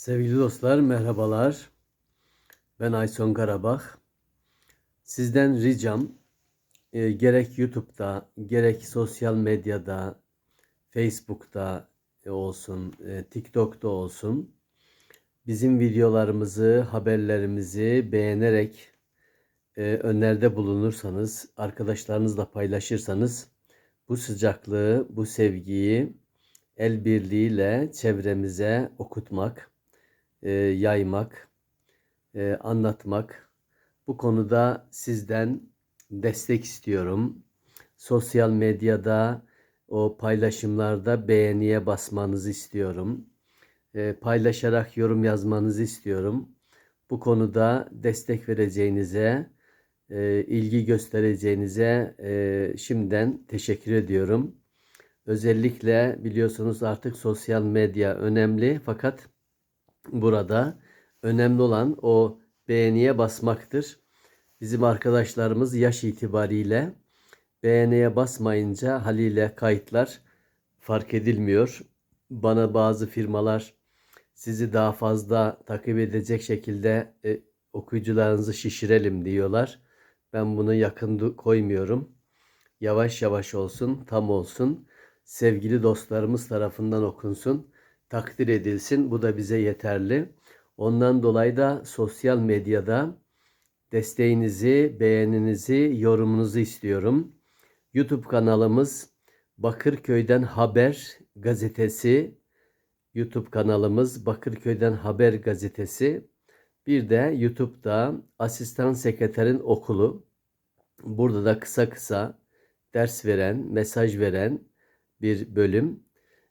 Sevgili dostlar merhabalar. Ben Ayson Karabağ. Sizden ricam e, gerek YouTube'da gerek sosyal medyada Facebook'ta olsun e, TikTok'ta olsun bizim videolarımızı haberlerimizi beğenerek e, öneride bulunursanız arkadaşlarınızla paylaşırsanız bu sıcaklığı bu sevgiyi el birliğiyle çevremize okutmak e, yaymak, e, anlatmak. Bu konuda sizden destek istiyorum. Sosyal medyada o paylaşımlarda beğeniye basmanızı istiyorum. E, paylaşarak yorum yazmanızı istiyorum. Bu konuda destek vereceğinize, e, ilgi göstereceğinize e, şimdiden teşekkür ediyorum. Özellikle biliyorsunuz artık sosyal medya önemli fakat burada önemli olan o beğeniye basmaktır. Bizim arkadaşlarımız yaş itibariyle beğeniye basmayınca haliyle kayıtlar fark edilmiyor. Bana bazı firmalar sizi daha fazla takip edecek şekilde e, okuyucularınızı şişirelim diyorlar. Ben bunu yakın koymuyorum. Yavaş yavaş olsun, tam olsun. Sevgili dostlarımız tarafından okunsun takdir edilsin. Bu da bize yeterli. Ondan dolayı da sosyal medyada desteğinizi, beğeninizi, yorumunuzu istiyorum. YouTube kanalımız Bakırköy'den Haber gazetesi. YouTube kanalımız Bakırköy'den Haber gazetesi. Bir de YouTube'da Asistan Sekreterin Okulu. Burada da kısa kısa ders veren, mesaj veren bir bölüm.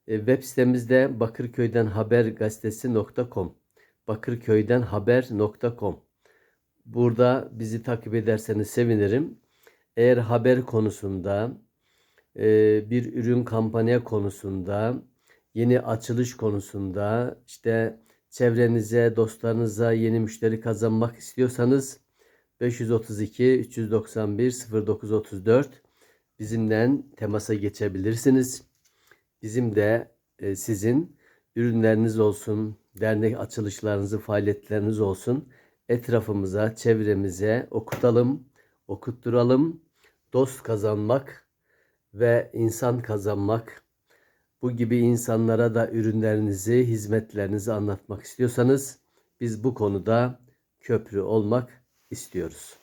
E, web sitemizde Bakırköy'den haber gazetesi.com Bakırköy'den haber.com Burada bizi takip ederseniz sevinirim. Eğer haber konusunda, e, bir ürün kampanya konusunda, yeni açılış konusunda, işte çevrenize, dostlarınıza yeni müşteri kazanmak istiyorsanız 532 391 0934 bizimle temasa geçebilirsiniz. Bizim de e, sizin ürünleriniz olsun, dernek açılışlarınızı, faaliyetleriniz olsun. Etrafımıza, çevremize okutalım, okutturalım. Dost kazanmak ve insan kazanmak. Bu gibi insanlara da ürünlerinizi, hizmetlerinizi anlatmak istiyorsanız biz bu konuda köprü olmak istiyoruz.